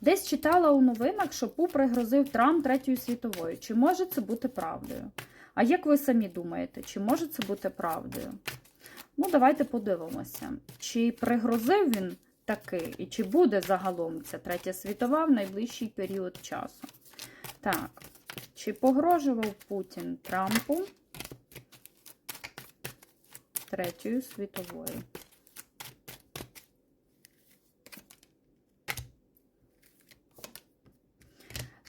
Десь читала у новинах, що Пу пригрозив Трамп Третьою світовою. Чи може це бути правдою? А як ви самі думаєте, чи може це бути правдою? Ну, давайте подивимося, чи пригрозив він таки, і чи буде загалом ця третя світова в найближчий період часу. Так, чи погрожував Путін Трампу Третьою світовою?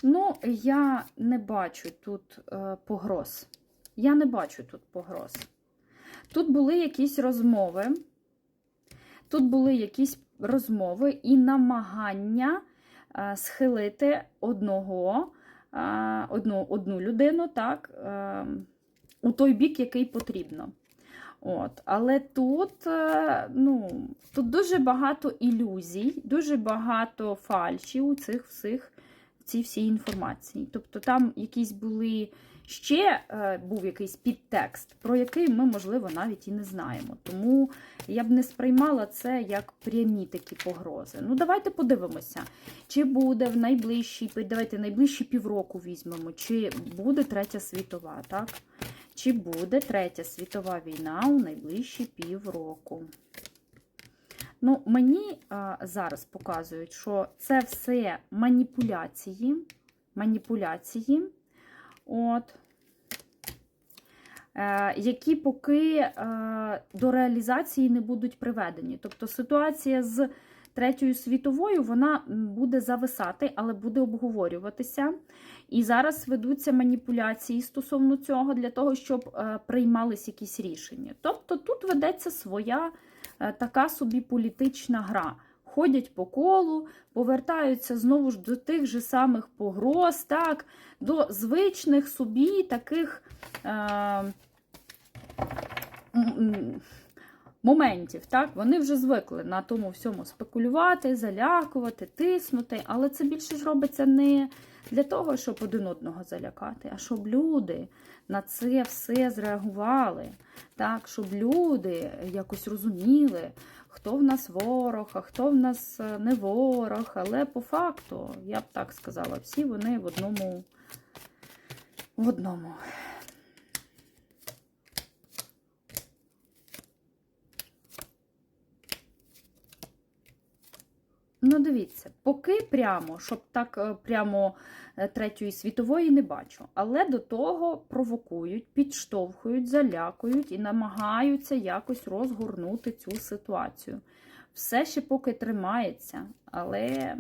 Ну, я не бачу тут е, погроз. Я не бачу тут погроз. Тут були якісь розмови. Тут були якісь розмови і намагання е, схилити одного, е, одну, одну людину так, у той бік, який потрібно. От. Але тут, ну, тут дуже багато ілюзій, дуже багато фальші у цих всіх, цій всій інформації. Тобто там якісь були ще е, був якийсь підтекст, про який ми, можливо, навіть і не знаємо. Тому я б не сприймала це як прямі такі погрози. Ну, давайте подивимося, чи буде в найближчій, давайте найближчі півроку візьмемо, чи буде третя світова, так? Чи буде третя світова війна у найближчі півроку? Ну, мені а, зараз показують, що це все маніпуляції. Маніпуляції. От. Е, які поки е, до реалізації не будуть приведені. Тобто ситуація з Третьою світовою вона буде зависати, але буде обговорюватися. І зараз ведуться маніпуляції стосовно цього для того, щоб е, приймались якісь рішення. Тобто тут ведеться своя така собі політична гра. Ходять по колу, повертаються знову ж до тих же самих погроз, так, до звичних собі таких е, моментів. Так? Вони вже звикли на тому всьому спекулювати, залякувати, тиснути, але це більше ж робиться не для того, щоб один одного залякати, а щоб люди на це все зреагували. Так, щоб люди якось розуміли, хто в нас ворог, а хто в нас е, не ворог. Але по факту, я б так сказала, всі вони в одному. В одному. Ну, дивіться, поки прямо, щоб так е, прямо е, Третьої світової не бачу. Але до того провокують, підштовхують, залякують і намагаються якось розгорнути цю ситуацію. Все ще поки тримається, але